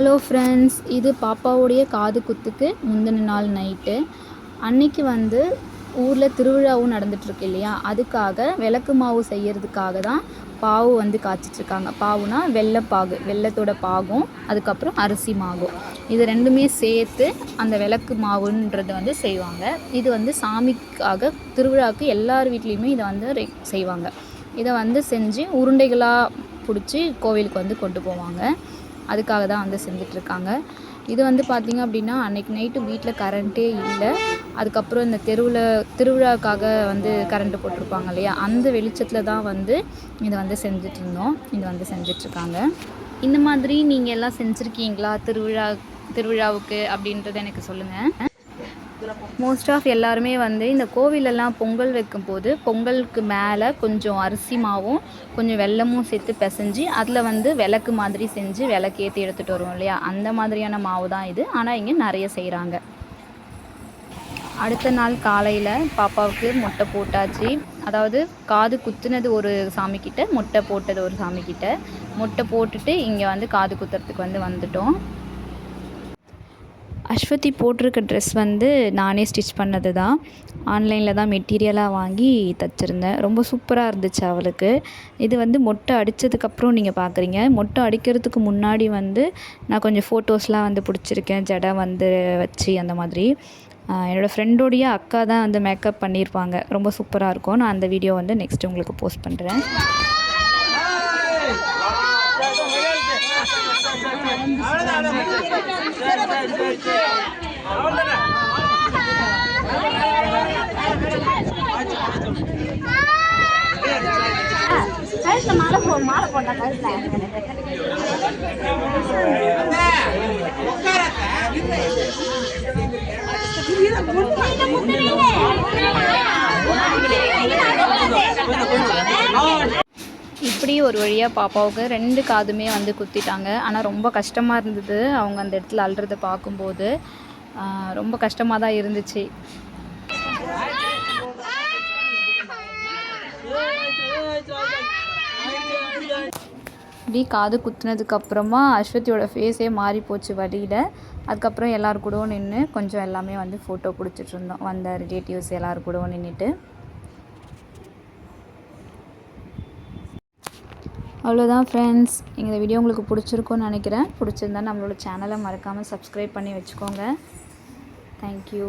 Hello friends இது பாப்பாவுடைய காது குத்துக்கு முந்தின நாள் நைட்டு. அன்னைக்கு வந்து ஊரில் திருவிழாவும் நடந்துகிட்ருக்கு இல்லையா? அதுக்காக விளக்கு மாவு செய்கிறதுக்காக தான் பாவு வந்து காய்ச்சிட்ருக்காங்க. பாவுனா வெள்ளைப்பாகு வெள்ளத்தோட பாகும் அதுக்கப்புறம் அரிசி மாகும் இது ரெண்டுமே சேர்த்து அந்த விளக்கு மாவுன்றது வந்து செய்வாங்க. இது வந்து சாமிக்காக திருவிழாவுக்கு எல்லார் வீட்லேயுமே இதை வந்து செய்வாங்க. இதை வந்து செஞ்சு உருண்டைகளாக பிடிச்சி கோவிலுக்கு வந்து கொண்டு போவாங்க. அதுக்காக தான் வந்து செஞ்சிட்ருக்காங்க. இது வந்து பார்த்திங்க அப்படின்னா அன்றைக்கி நைட்டு வீட்டில் கரண்ட்டே இல்லை. அதுக்கப்புறம் இந்த தெருவில் திருவிழாவுக்காக வந்து கரண்ட்டு போட்டிருப்பாங்க இல்லையா? அந்த வெளிச்சத்தில் தான் வந்து இதை வந்து செஞ்சிட்ருந்தோம். இதை வந்து செஞ்சிட்ருக்காங்க. இந்த மாதிரி நீங்கள் எல்லாம் செஞ்சுருக்கீங்களா? திருவிழா திருவிழாவுக்கு அப்படின்றத எனக்கு சொல்லுங்கள் மோஸ்ட் ஆஃப் எல்லாருமே வந்து இந்த கோவிலெல்லாம் பொங்கல் வைக்கும்போது பொங்கலுக்கு மேலே கொஞ்சம் அரிசி மாவும் கொஞ்சம் வெல்லமும் சேர்த்து பிசைஞ்சு அதில் வந்து விளக்கு மாதிரி செஞ்சு விளக்கேற்றி எடுத்துகிட்டு வருவோம் இல்லையா? அந்த மாதிரியான மாவு தான் இது. ஆனால் இங்கே நிறைய செய்கிறாங்க அடுத்த நாள் காலையில் பாப்பாவுக்கு முட்டை போட்டாச்சு. அதாவது காது குத்துனது ஒரு சாமிக்கிட்ட முட்டை போட்டது ஒரு சாமிக்கிட்ட முட்டை போட்டுட்டு இங்கே வந்து காது குத்துறதுக்கு வந்து வந்துட்டோம். அஸ்வதி போட்டிருக்க ட்ரெஸ் வந்து நானே ஸ்டிச் பண்ணது தான் ஆன்லைனில் தான் மெட்டீரியலாக வாங்கி தைச்சிருந்தேன். ரொம்ப சூப்பராக இருந்துச்சு அவளுக்கு. இது வந்து மொட்டை அடித்ததுக்கப்புறம் நீங்கள் பார்க்குறீங்க மொட்டை அடிக்கிறதுக்கு முன்னாடி வந்து நான் கொஞ்சம் ஃபோட்டோஸ்லாம் வந்து பிடிச்சிருக்கேன். ஜடை வந்து வச்சு அந்த மாதிரி. என்னோடய ஃப்ரெண்டோடைய அக்கா தான் வந்து மேக்கப் பண்ணியிருப்பாங்க ரொம்ப சூப்பராக இருக்கும். நான் அந்த வீடியோ வந்து நெக்ஸ்ட் உங்களுக்கு போஸ்ட் பண்ணுறேன் கழுத்துல மாலை போ மாலை போட்டா கழுத்துல இப்படி ஒரு வழியாக பாப்பாவுக்கு ரெண்டு காதுமே வந்து குத்திட்டாங்க. ஆனால் ரொம்ப கஷ்டமாக இருந்தது. அவங்க அந்த இடத்துல அழுறத பார்க்கும்போது. ரொம்ப கஷ்டமாக தான் இருந்துச்சு. இப்படி காது குத்துனதுக்கப்புறமா அஸ்வதியோட ஃபேஸே மாறி போச்சு வழியில். அதுக்கப்புறம் எல்லார் கூடவும் நின்று கொஞ்சம் எல்லாமே வந்து ஃபோட்டோ பிடிச்சிட்டு இருந்தோம். வந்த ரிலேட்டிவ்ஸ் எல்லார் கூடவும் நின்றுட்டு அவ்வளோதான் ஃப்ரெண்ட்ஸ் இந்த வீடியோ உங்களுக்கு பிடிச்சிருக்கும்னு நினைக்கிறேன். பிடிச்சிருந்தா நம்மளோட சேனலை மறக்காமல் சப்ஸ்கிரைப் பண்ணி வச்சுக்கோங்க. தேங்க்யூ